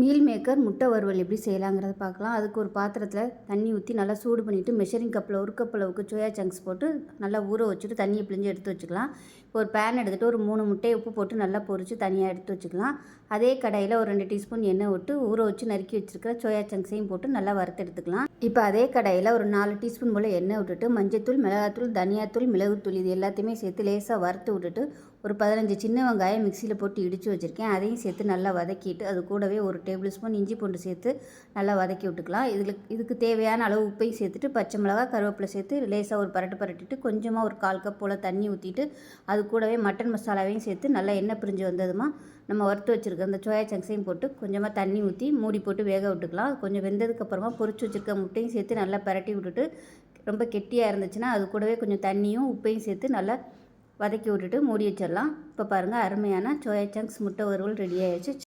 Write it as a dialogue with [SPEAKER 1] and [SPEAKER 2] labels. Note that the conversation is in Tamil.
[SPEAKER 1] மீல் மேக்கர் முட்டை வறுவல் எப்படி செய்யலாங்கிறத பார்க்கலாம். அதுக்கு ஒரு பாத்திரத்தில் தண்ணி ஊற்றி நல்லா சூடு பண்ணிவிட்டு மெஷரிங் கப்பில் ஒரு கப் அளவுக்கு சோயா சங்க்ஸ் போட்டு நல்லா ஊற வச்சுட்டு தண்ணியை பிழிஞ்சு எடுத்து வச்சுக்கலாம். ஒரு பேன் எடுத்துகிட்டு ஒரு மூணு முட்டையை உப்பு போட்டு நல்லா பொரித்து தனியாக எடுத்து வச்சுக்கலாம். அதே கடாயில் ஒரு ரெண்டு டீஸ்பூன் எண்ணெய் விட்டு ஊற வச்சு நறுக்கி வச்சுருக்கிற சோயா சங்க்ஸையும் போட்டு நல்லா வறுத்து எடுத்துக்கலாம். இப்போ அதே கடாயில் ஒரு நாலு டீஸ்பூன் போல் எண்ணெய் விட்டுட்டு மஞ்சத்தூள் மிளகாத்தூள் தனியாத்தூள் மிளகுத்தூள் இது எல்லாத்தையுமே சேர்த்து லேசாக வறுத்து விட்டுட்டு ஒரு பதினஞ்சு சின்ன வெங்காயம் மிக்சியில் போட்டு இடித்து வச்சுருக்கேன். அதையும் சேர்த்து நல்லா வதக்கிட்டு அது கூடவே ஒரு டேபிள் ஸ்பூன் இஞ்சி பூண்டு சேர்த்து நல்லா வதக்கி விட்டுக்கலாம். இதில் இதுக்கு தேவையான அளவு உப்பையும் சேர்த்துட்டு பச்சை மிளகா கருவேப்பிலை சேர்த்து லேசாக ஒரு பரட்டு பரட்டிட்டு கொஞ்சமாக ஒரு கால் கப் போல் தண்ணி ஊற்றிட்டு அது கூடவே மட்டன் மசாலாவையும் சேர்த்து நல்லா எண்ணெய் பிரிஞ்சு வந்ததுமா நம்ம வறுத்து வச்சுருக்க அந்த சோயா சங்க்ஸையும் போட்டு கொஞ்சமாக தண்ணி ஊற்றி மூடி போட்டு வேக விட்டுக்கலாம். கொஞ்சம் வெந்ததுக்கப்புறமா பொறிச்சு வச்சுருக்க முட்டையும் சேர்த்து நல்லா பரட்டி விட்டுட்டு ரொம்ப கெட்டியாக இருந்துச்சுன்னா அது கூடவே கொஞ்சம் தண்ணியும் உப்பையும் சேர்த்து நல்லா வதக்கி விட்டுட்டு மூடி வச்சிடலாம். இப்போ பாருங்கள் அருமையான சோயா சங்க்ஸ் முட்டை வறுவல் ரெடி ஆயிடுச்சு.